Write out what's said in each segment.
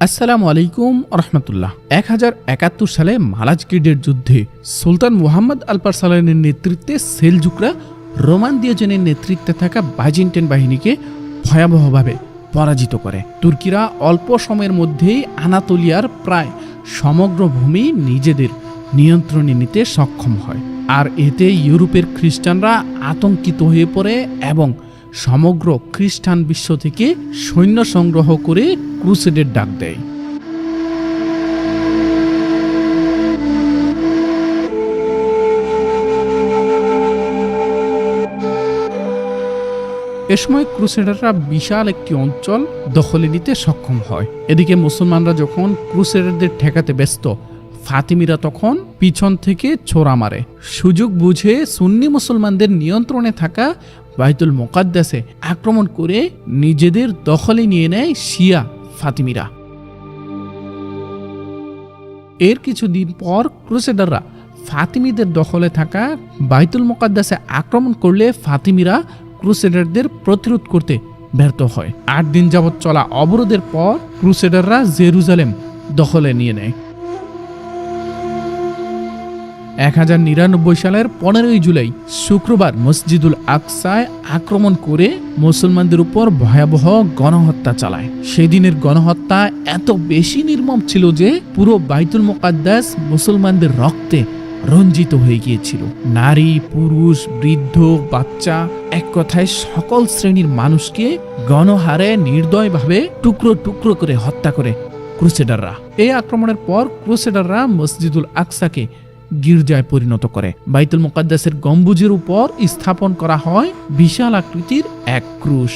আসসালামু আলাইকুম রহমতুল্লাহ। এক হাজার একাত্তর সালে মালাজ মালাজকিডের যুদ্ধে সুলতান মুহাম্মদ আলপার সালানের নেতৃত্বে সেলজুকরা রোমান দিয়াজনের নেতৃত্বে থাকা বাইজেন্টাইন বাহিনীকে ভয়াবহভাবে পরাজিত করে। তুর্কিরা অল্প সময়ের মধ্যেই আনাতোলিয়ার প্রায় সমগ্র ভূমি নিজেদের নিয়ন্ত্রণে নিতে সক্ষম হয়। আর এতে ইউরোপের খ্রিস্টানরা আতঙ্কিত হয়ে পড়ে এবং সমগ্র খ্রিস্টান বিশ্ব থেকে সৈন্য সংগ্রহ করে ক্রুসেডের ডাক দেয়। এ সময় ক্রুসেডাররা বিশাল একটি অঞ্চল দখলে নিতে সক্ষম হয়। এদিকে মুসলমানরা যখন ক্রুসেডারদের ঠেকাতে ব্যস্ত, ফাতিমিরা তখন পিছন থেকে ছোড়া মারে। সুযোগ বুঝে সুন্নি মুসলমানদের নিয়ন্ত্রণে থাকা বাইতুল মোকাদ্দাসে আক্রমণ করে নিজেদের দখলে নিয়ে নেয় শিয়া ফাতিমিরা। এর কিছুদিন পর ক্রুসেডাররা ফাতিমিদের দখলে থাকা বাইতুল মোকাদ্দাসে আক্রমণ করলে ফাতিমিরা ক্রুসেডারদের প্রতিরোধ করতে ব্যর্থ হয়। আট দিন যাবৎ চলা অবরোধের পর ক্রুসেডাররা জেরুজালেম দখলে নিয়ে নেয়। এক হাজার নিরানব্বই সালের পনেরোই জুলাই শুক্রবার মসজিদুল আকসায় আক্রমণ করে মুসলমানদের উপর ভয়াবহ গণহত্যা চালায়। সেদিনের গণহত্যা এত বেশি নির্মম ছিল যে পুরো বাইতুল মোকাদ্দাস মুসলমানদের রক্তে রঞ্জিত হয়ে গিয়েছিল। নারী, পুরুষ, বৃদ্ধ, বাচ্চা, এক কথায় সকল শ্রেণির মানুষকে গণহারে নির্দয়ভাবে টুকরো টুকরো করে হত্যা করে ক্রুসেডাররা। এই আক্রমণের পর ক্রুসেডাররা মসজিদুল আকসাকে গির্জায় পরিণত করে। বাইতুল মুকাদ্দাসের গম্বুজের উপর স্থাপন করা হয় বিশাল আকৃতির এক ক্রুশ।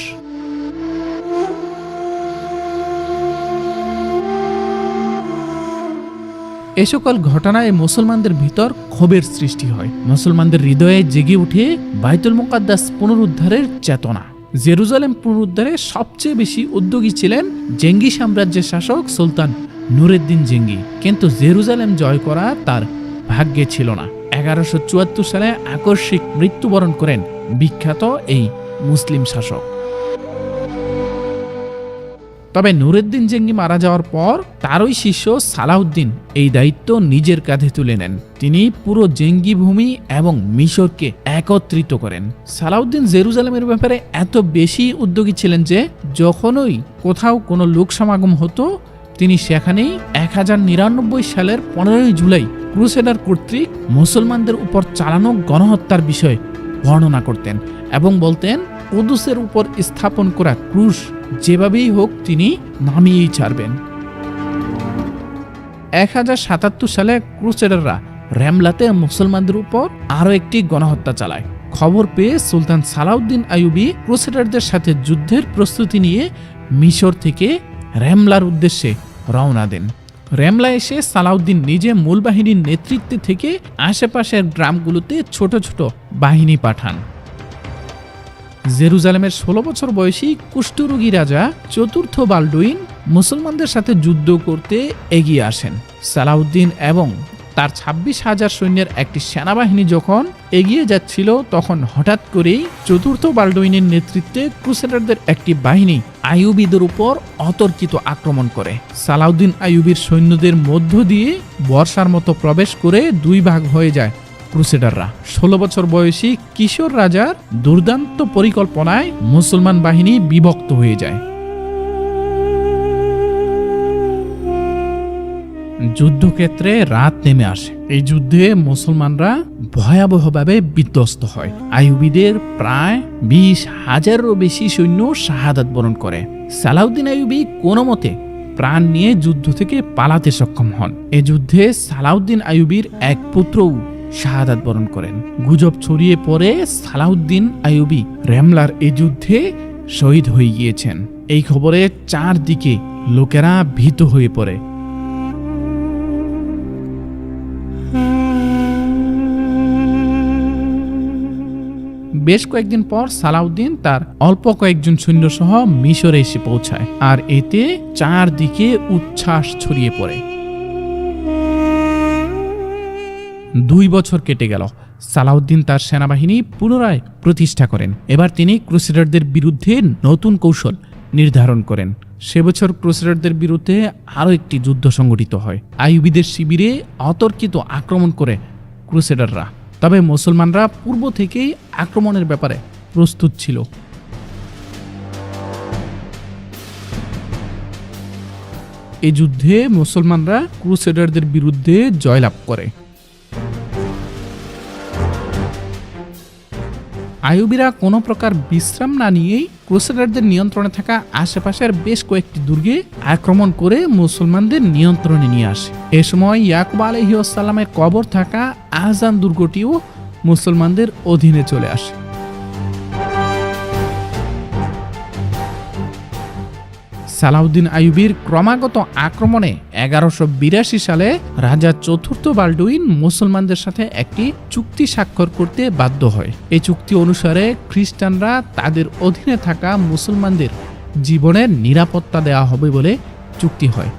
এ সকল ঘটনায় মুসলমানদের ভিতর ক্ষোভের সৃষ্টি হয়। মুসলমানদের হৃদয়ে জেগে উঠে বাইতুল মুকাদ্দাস পুনরুদ্ধারের চেতনা। জেরুজালেম পুনরুদ্ধারে সবচেয়ে বেশি উদ্যোগী ছিলেন জেঙ্গি সাম্রাজ্যের শাসক সুলতান নুরেদ্দিন জেঙ্গি। কিন্তু জেরুজালেম জয় করা তার ভাগ্যে ছিল না। এগারোশো চুয়াত্তর সালে আকস্মিক মৃত্যুবরণ করেন বিখ্যাত এই মুসলিম শাসক। তবে নুরুদ্দিন জেঙ্গি মারা যাওয়ার পর তারই শিষ্য সালাউদ্দিন এই দায়িত্ব নিজের কাঁধে তুলে নেন। তিনি পুরো জেঙ্গি ভূমি এবং মিশরকে একত্রিত করেন। সালাউদ্দিন জেরুজালেমের ব্যাপারে এত বেশি উদ্যোগী ছিলেন যে যখনই কোথাও কোনো লোক সমাগম হতো তিনি সেখানেই এক হাজার নিরানব্বই সালের পনেরোই জুলাই ক্রুসেডার কর্তৃক মুসলমানদের উপর চালানো গণহত্যার বিষয়ে বর্ণনা করতেন এবং বলতেন, কুদুসের উপর স্থাপন করা ক্রুশ যেভাবেই হোক তিনি নামিয়েই ছাড়বেন। এক হাজার সাতাত্তর সালে ক্রুসেডাররা র্যামলাতে মুসলমানদের উপর আরও একটি গণহত্যা চালায়। খবর পেয়ে সুলতান সালাউদ্দিন আইয়ুবি ক্রুসেডারদের সাথে যুদ্ধের প্রস্তুতি নিয়ে মিশর থেকে র্যামলার উদ্দেশ্যে রওনা দেন। র্যামলা এসে সালাউদ্দিন নিজে মূল বাহিনীর নেতৃত্বে থেকে আশেপাশের গ্রামগুলোতে ছোট ছোট বাহিনী পাঠান। জেরুজালেমের ষোলো বছর বয়সী কুষ্ঠরোগী রাজা চতুর্থ বালডুইন মুসলমানদের সাথে যুদ্ধ করতে এগিয়ে আসেন। সালাউদ্দিন এবং তার ছাব্বিশ হাজার সৈন্যের একটি সেনাবাহিনী যখন এগিয়ে যাচ্ছিল, তখন হঠাৎ করেই চতুর্থ বালডুইনের নেতৃত্বে ক্রুসেডারদের একটি বাহিনী আইয়ুবিদের উপর অতর্কিত আক্রমণ করে। সালাউদ্দিন আইয়ুবির সৈন্যদের মধ্য দিয়ে বর্ষার মতো প্রবেশ করে দুই ভাগ হয়ে যায় ক্রুসেডাররা। ষোলো বছর বয়সী কিশোর রাজার দুর্দান্ত পরিকল্পনায় মুসলমান বাহিনী বিভক্ত হয়ে যায়। যুদ্ধক্ষেত্রে রাত নেমে আসে। এই যুদ্ধে মুসলমানরা ভয়াবহভাবে বিধ্বস্ত হয়। আইয়ুবিদের প্রায় বিশ হাজারেরও বেশি সৈন্য শাহাদাত বরণ করে। সালাউদ্দিন আইয়ুবি কোনো মতে প্রাণ নিয়ে যুদ্ধ থেকে পালাতে সক্ষম হন। এ যুদ্ধে সালাউদ্দিন আইয়ুবির এক পুত্রও শাহাদাত বরণ করেন। গুজব ছড়িয়ে পড়ে সালাউদ্দিন আইয়ুবি রেমলার এ যুদ্ধে শহীদ হয়ে গিয়েছেন। এই খবরে চারদিকে লোকেরা ভীত হয়ে পড়ে। বেশ কয়েকদিন পর সালাউদ্দিন তার অল্প কয়েকজন সৈন্য সহ মিশরে এসে পৌঁছায় আর এতে চারদিকে উচ্ছ্বাস ছড়িয়ে পড়ে। দুই বছর কেটে গেল। সালাউদ্দিন তার সেনাবাহিনী পুনরায় প্রতিষ্ঠা করেন। এবার তিনি ক্রুসেডারদের বিরুদ্ধে নতুন কৌশল নির্ধারণ করেন। সে বছর ক্রুসেডারদের বিরুদ্ধে আরও একটি যুদ্ধ সংগঠিত হয়। আইয়ুবিদের শিবিরে অতর্কিত আক্রমণ করে ক্রুসেডাররা। তবে মুসলমানরা পূর্ব থেকেই আক্রমণের ব্যাপারে প্রস্তুত ছিল। এই যুদ্ধে মুসলমানরা ক্রুসেডারদের বিরুদ্ধে জয়লাভ করে। আয়ুবীরা কোনো প্রকার বিশ্রাম না নিয়েই ক্রুসেডারদের নিয়ন্ত্রণে থাকা আশেপাশের বেশ কয়েকটি দুর্গে আক্রমণ করে মুসলমানদের নিয়ন্ত্রণে নিয়ে আসে। এ সময় ইয়াকুব আলহিউসাল্লামের কবর থাকা আহজান দুর্গটিও মুসলমানদের অধীনে চলে আসে। সালাউদ্দিন আইয়ুবির ক্রমাগত আক্রমণে এগারোশো বিরাশি সালে রাজা চতুর্থ বাল্ডুইন মুসলমানদের সাথে একটি চুক্তি স্বাক্ষর করতে বাধ্য হয়। এই চুক্তি অনুসারে খ্রিস্টানরা তাদের অধীনে থাকা মুসলমানদের জীবনের নিরাপত্তা দেওয়া হবে বলে চুক্তি হয়।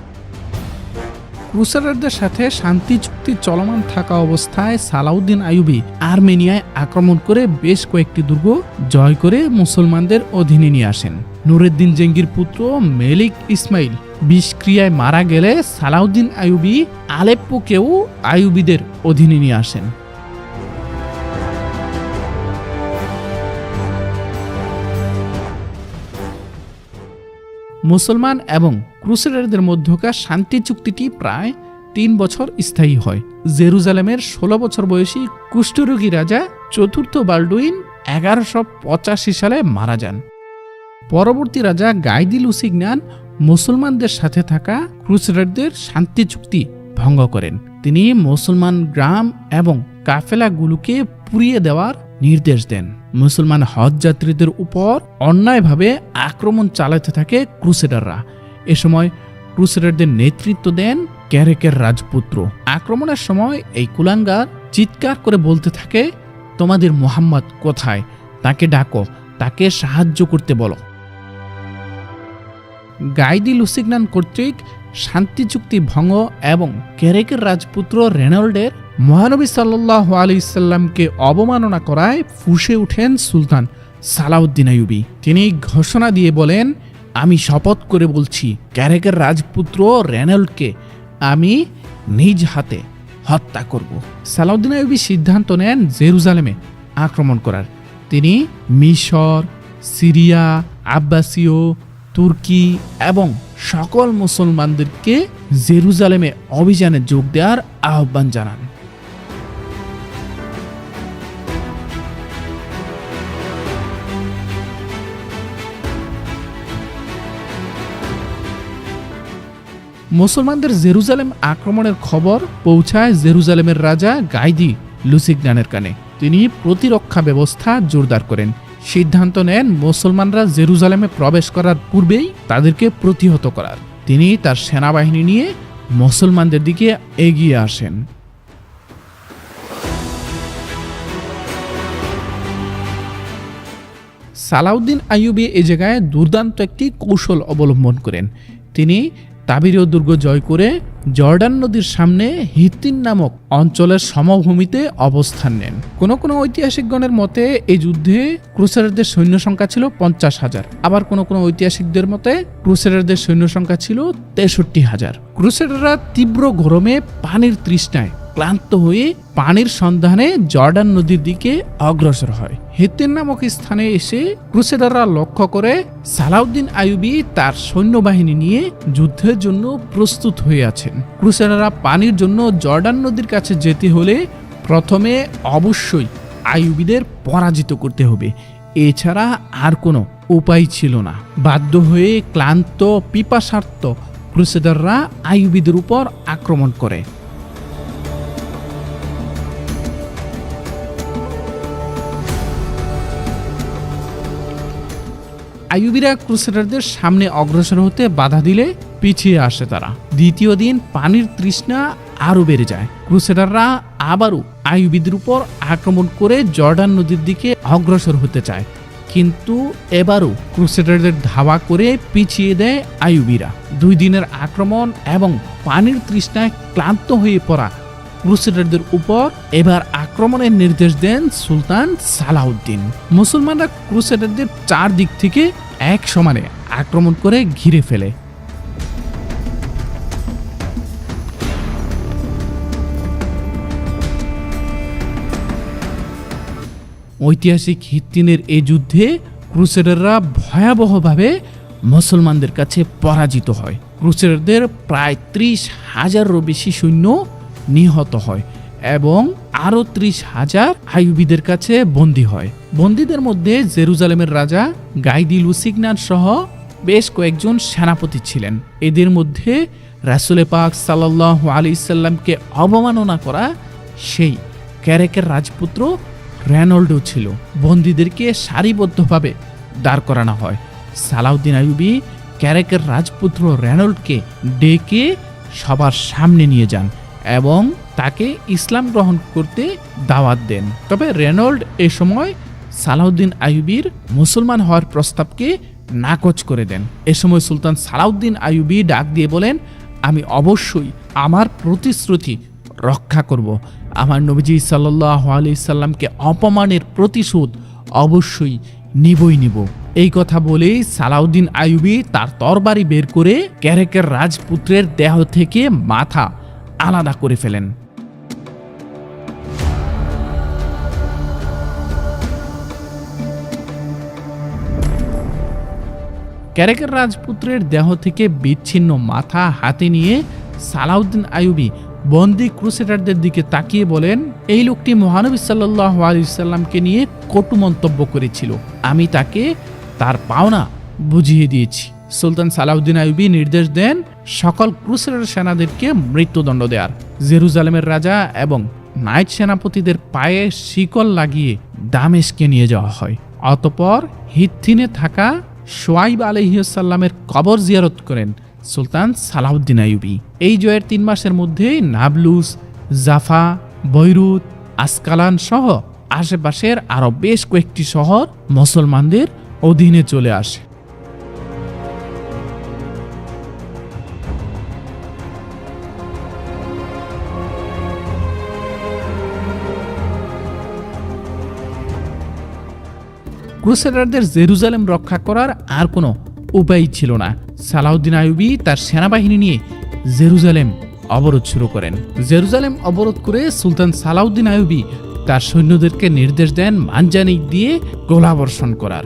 ক্রুসাডারদের সাথে শান্তি চুক্তি চলমান থাকা অবস্থায় সালাউদ্দিন আইয়ুবি আর্মেনিয়ায় আক্রমণ করে বেশ কয়েকটি দুর্গ জয় করে মুসলমানদের অধীনে নিয়ে আসেন। নুরুদ্দিন জেঙ্গির পুত্র মেলিক ইসমাইল বিষক্রিয়ায় মারা গেলে সালাউদ্দিন আইয়ুবি আলেপ্পোকেও আইয়ুবিদের অধীনে নিয়ে আসেন। মুসলমান এবং ক্রুসেডারদের মধ্যকার শান্তি চুক্তিটি প্রায় তিন বছর স্থায়ী হয়। জেরুজালেমের ষোলো বছর বয়সী কুষ্ঠরোগী রাজা চতুর্থ বাল্ডুইন এগারোশো পঁচাশি সালে মারা যান। পরবর্তী রাজা গাইদি লুসিগনান মুসলমানদের সাথে থাকা ক্রুসেডারদের শান্তি চুক্তি ভঙ্গ করেন। তিনি মুসলমান গ্রাম এবং কাফেলাগুলোকে পুড়িয়ে দেওয়ার নির্দেশ দেন। মুসলমান হজ যাত্রীদের উপর অন্যায়ভাবে আক্রমণ চালাতে থাকে ক্রুসেডাররা। এ সময় ক্রুসেডারদের নেতৃত্ব দেন ক্যারেকের রাজপুত্র। আক্রমণের সময় এই কুলাঙ্গার চিৎকার করে বলতে থাকে, তোমাদের মোহাম্মদ কোথায়? তাকে ডাকো, তাকে সাহায্য করতে বলো। গাইদি লুসিগনান কর্তৃক শান্তি চুক্তি ভঙ্গ এবং কেরেকের রাজপুত্র রেনল্ডের মহানবী সাল্লাহ আলি সাল্লামকে অবমাননা করায় ফুসে উঠেন সুলতান সালাউদ্দিন আইয়ুবি। তিনি ঘোষণা দিয়ে বলেন, আমি শপথ করে বলছি ক্যারেকের রাজপুত্র রেনল্ডকে আমি নিজ হাতে হত্যা করব। সালাউদ্দিন আইয়ুবি সিদ্ধান্ত নেন জেরুজালেমে আক্রমণ করার। তিনি মিশর, সিরিয়া, আব্বাসীয় তুর্কি এবং সকল মুসলমানদেরকে জেরুজালেমে অভিযানে যোগ দেওয়ার আহ্বান জানান। মুসলমানদের জেরুজালেম আক্রমণের খবর পৌঁছায় জেরুজালেমের রাজা গাইদি লুসিগনানের কানে। তিনি প্রতিরক্ষা ব্যবস্থা জোরদার করেন। সিদ্ধান্ত নেন মুসলমানরা জেরুজালেমে প্রবেশ করার পূর্বেই তাদেরকে প্রতিহত করার। তিনি তার সেনাবাহিনী নিয়ে মুসলমানদের দিকে এগিয়ে আসেন। সালাউদ্দিন আইয়ুবি এই জায়গায় দুর্দান্ত একটি কৌশল অবলম্বন করেন। তিনি তাবিরীয় দুর্গ জয় করে জর্ডান নদীর সামনে হিতিন নামক অঞ্চলের সমভূমিতে অবস্থান নেন। কোন কোন ঐতিহাসিকগণের মতে এই যুদ্ধে ক্রুসেডারদের সৈন্য সংখ্যা ছিল পঞ্চাশ হাজার। আবার কোন কোনো ঐতিহাসিকদের মতে ক্রুসেডারদের সৈন্য সংখ্যা ছিল তেষট্টি হাজার। ক্রুসেডাররা তীব্র গরমে পানির তৃষ্ণায় ক্লান্ত হয়ে পানির সন্ধানে জর্ডান নদীর দিকে অগ্রসর হয়। হেতেন নামক স্থানে এসে ক্রুসেডাররা লক্ষ্য করে সালাউদ্দিন আইয়ুবি তার সৈন্যবাহিনী নিয়ে যুদ্ধের জন্য প্রস্তুত হয়ে আছেন। ক্রুসেডাররা পানির জন্য জর্ডান নদীর কাছে যেতে হলে প্রথমে অবশ্যই আইয়ুবিদের পরাজিত করতে হবে। এছাড়া আর কোনো উপায় ছিল না। বাধ্য হয়ে ক্লান্ত, পিপাসার্থ ক্রুসেডাররা আইয়ুবিদের উপর আক্রমণ করে। আইয়ুবিরা ক্রুসেডারদের সামনে অগ্রসর হতে বাধা দিলে পিছিয়ে আসে তারা। দ্বিতীয় দিন পানির তৃষ্ণা আরও বেড়ে যায়। ক্রুসেডাররা আবারও আইয়ুবিদের উপর আক্রমণ করে জর্ডান নদীর দিকে অগ্রসর হতে চায়। কিন্তু এবারও ক্রুসেডারদের ধাওয়া করে পিছিয়ে দেয় আইয়ুবিরা। দুই দিনের আক্রমণ এবং পানির তৃষ্ণায় ক্লান্ত হয়ে পড়া ক্রুসেডারদের উপর এবার আক্রমণের নির্দেশ দেন সুলতান সালাউদ্দিন মুসলমানরা ক্রুসেডারদের চার দিক থেকে এক সমানে আক্রমণ করে ঘিরে ফেলে। ঐতিহাসিক হিত্তিনের এই যুদ্ধে ক্রুসেডাররা ভয়াবহভাবে মুসলমানদের কাছে পরাজিত হয়। ক্রুসেডারদের প্রায় ত্রিশ হাজারেরও বেশি সৈন্য নিহত হয় এবং আরও ত্রিশ হাজার আইয়ুবিদের কাছে বন্দী হয়। বন্দীদের মধ্যে জেরুজালেমের রাজা গাইদি লুসিগনান সহ বেশ কয়েকজন সেনাপতি ছিলেন। এদের মধ্যে রাসুলে পাক সাল্লাহ আলি সাল্লামকে অবমাননা করা সেই ক্যারেকের রাজপুত্র রেনল্ডো ছিল। বন্দীদেরকে সারিবদ্ধভাবে দাঁড় করানো হয়। সালাউদ্দিন আইয়ুবি ক্যারেকের রাজপুত্র রেনল্ডকে ডেকে সবার সামনে নিয়ে যান এবং তাকে ইসলাম গ্রহণ করতে দাওয়াত দেন। তবে রেনল্ড এ সময় সালাউদ্দিন আইয়ুবির মুসলমান হওয়ার প্রস্তাবকে নাকচ করে দেন। এ সময় সুলতান সালাউদ্দিন আইয়ুবি ডাক দিয়ে বলেন, আমি অবশ্যই আমার প্রতিশ্রুতি রক্ষা করব। আমার নবীজি সাল্লাহ আলি সাল্লামকে অপমানের প্রতিশোধ অবশ্যই নিবই নিব। এই কথা বলেই সালাউদ্দিন আইয়ুবি তার তরবারি বের করে ক্যারেকের রাজপুত্রের দেহ থেকে মাথা আলাদা করে ফেলেন। ক্যারেকের রাজপুত্রের দেহ থেকে বিচ্ছিন্ন মাথা হাতে নিয়ে সালাউদ্দিন আয়ুবি বন্দি ক্রুসেডারদের দিকে তাকিয়ে বলেন, এই লোকটি মহানবী সাল্লাহ আলিয়াল্লামকে নিয়ে কটু মন্তব্য করেছিল। আমি তাকে তার পাওনা বুঝিয়ে দিয়েছি। সুলতান সালাউদ্দিন আইয়ুবি নির্দেশ দেন সকল ক্রুসেডার সেনাদেরকে মৃত্যুদণ্ড দেওয়ার। জেরুজালেমের রাজা এবং নাইট সেনাপতিদের পায়ে শিকল লাগিয়ে দামেশকে নিয়ে যাওয়া হয়। অতপর হিথিনে থাকা সোয়াইব আলহিসাল্লামের কবর জিয়ারত করেন সুলতান সালাউদ্দিন আয়ুবি এই জয়ের তিন মাসের মধ্যে নাবলুস, জাফা, বৈরুত, আসকালান সহ আশেপাশের আরও বেশ কয়েকটি শহর মুসলমানদের অধীনে চলে আসে। ক্রুসেডারদের জেরুজালেম রক্ষা করার আর কোনো উপায় ছিল না। সালাউদ্দিন আয়ুবি তার সেনাবাহিনী নিয়ে জেরুজালেম অবরোধ শুরু করেন। জেরুজালেম অবরোধ করে সুলতান সালাউদ্দিন আয়ুবি তার সৈন্যদেরকে নির্দেশ দেন মানজানিক দিয়ে গোলাবর্ষণ করার।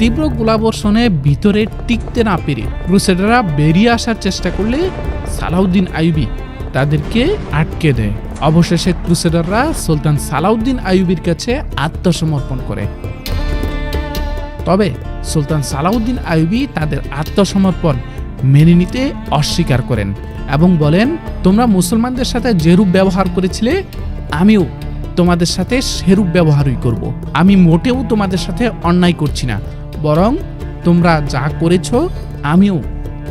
তীব্র গোলাবর্ষণে ভিতরে টিকতে না পেরে ক্রুসেডাররা বেরিয়ে আসার চেষ্টা করলে সালাউদ্দিন আইয়ুবি তাদেরকে আটকে দেয়। অবশেষে ক্রুসেডাররা সুলতান সালাউদ্দিন আইয়ুবির কাছে আত্মসমর্পণ করে। তবে সুলতান সালাউদ্দিন আইয়ুবি তাদের আত্মসমর্পণ মেনে নিতে অস্বীকার করেন এবং বলেন, তোমরা মুসলমানদের সাথে যেরূপ ব্যবহার করেছিলে, আমিও তোমাদের সাথে সেরূপ ব্যবহারই করব। আমি মোটেও তোমাদের সাথে অন্যায় করছি না। বরং তোমরা যা করেছ, আমিও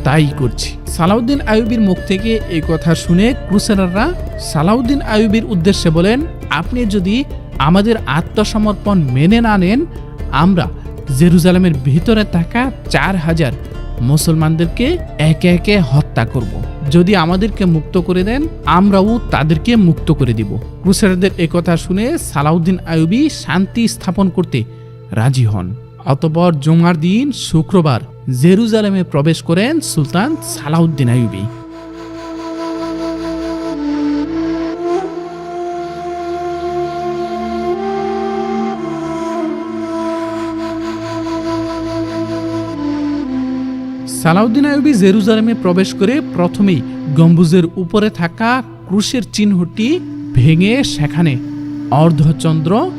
তাই করছি। সালাউদ্দিন আইয়ুবির মুখ থেকে এই কথা শুনে ক্রুসেডাররা সালাউদ্দিন আইয়ুবির উদ্দেশ্যে বলেন, আপনি যদি আমাদের আত্মসমর্পণ মেনে না নেন, আমরা জেরুজালেমের ভিতরে থাকা চার হাজার মুসলমানদেরকে একে একে হত্যা করব। যদি আমাদেরকে মুক্ত করে দেন, আমরাও তাদেরকে মুক্ত করে দিব। ক্রুসেডারদের একথা শুনে সালাউদ্দিন আইয়ুবি শান্তি স্থাপন করতে রাজি হন। অতপর জুমার দিন শুক্রবার জেরুজালেমে প্রবেশ করেন সুলতান সালাউদ্দিন আইয়ুবি। সালাউদ্দিন আইয়ুবি জেরুজালেমে প্রবেশ করে প্রথমেই গম্বুজের উপরে থাকা ক্রুশের চিহ্নটি ভেঙে সেখানে অর্ধচন্দ্র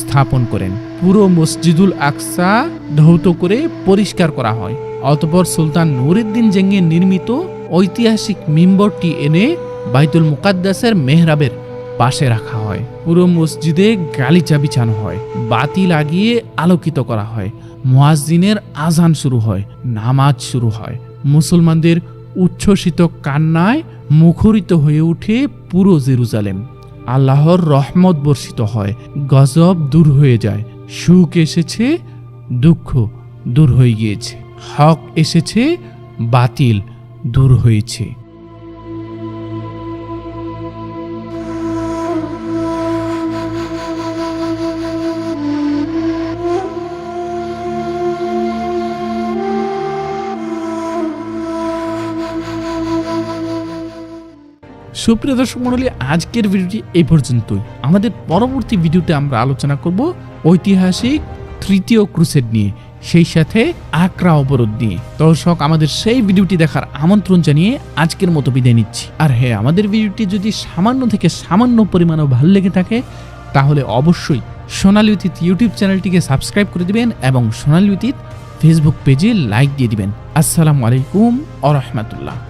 স্থাপন করেন। পুরো মসজিদুল আকসা ধৌত করে পরিষ্কার করা হয়। অতপর সুলতান নুরুদ্দিন জেঙ্গে নির্মিত ঐতিহাসিক মিম্বরটি এনে বাইতুল মুকাদ্দাসের মেহরাবের পাশে রাখা হয়। পুরো মসজিদে গালিচা বিছানো হয়, বাতি লাগিয়ে আলোকিত করা হয়, মুয়াজ্জিনের আজান শুরু হয়, নামাজ শুরু হয়। মুসলমানদের উচ্ছ্বসিত কান্নায় মুখরিত হয়ে ওঠে পুরো জেরুজালেম। আল্লাহর রহমত বর্ষিত হয়, গজব দূর হয়ে যায়, সুখ এসেছে, দুঃখ দূর হয়ে গিয়েছে, হক এসেছে, বাতিল দূর হয়েছে। সুপ্রিয় দর্শক মণ্ডলী, আজকের ভিডিওটি এই পর্যন্তই। আমাদের পরবর্তী ভিডিওতে আমরা আলোচনা করব ঐতিহাসিক তৃতীয় ক্রুসেড নিয়ে, সেই সাথে আকরা অবরোধ নিয়ে। দর্শক, আমাদের সেই ভিডিওটি দেখার আমন্ত্রণ জানিয়ে আজকের মতো বিদায় নিচ্ছি। আর হ্যাঁ আমাদের ভিডিওটি যদি সামান্য থেকে সামান্য পরিমাণও ভালো লেগে থাকে, তাহলে অবশ্যই সোনালী অতীত ইউটিউব চ্যানেলটিকে সাবস্ক্রাইব করে দিবেন এবং সোনালী অতীত ফেসবুক পেজে লাইক দিয়ে দিবেন। আসসালামু আলাইকুম আ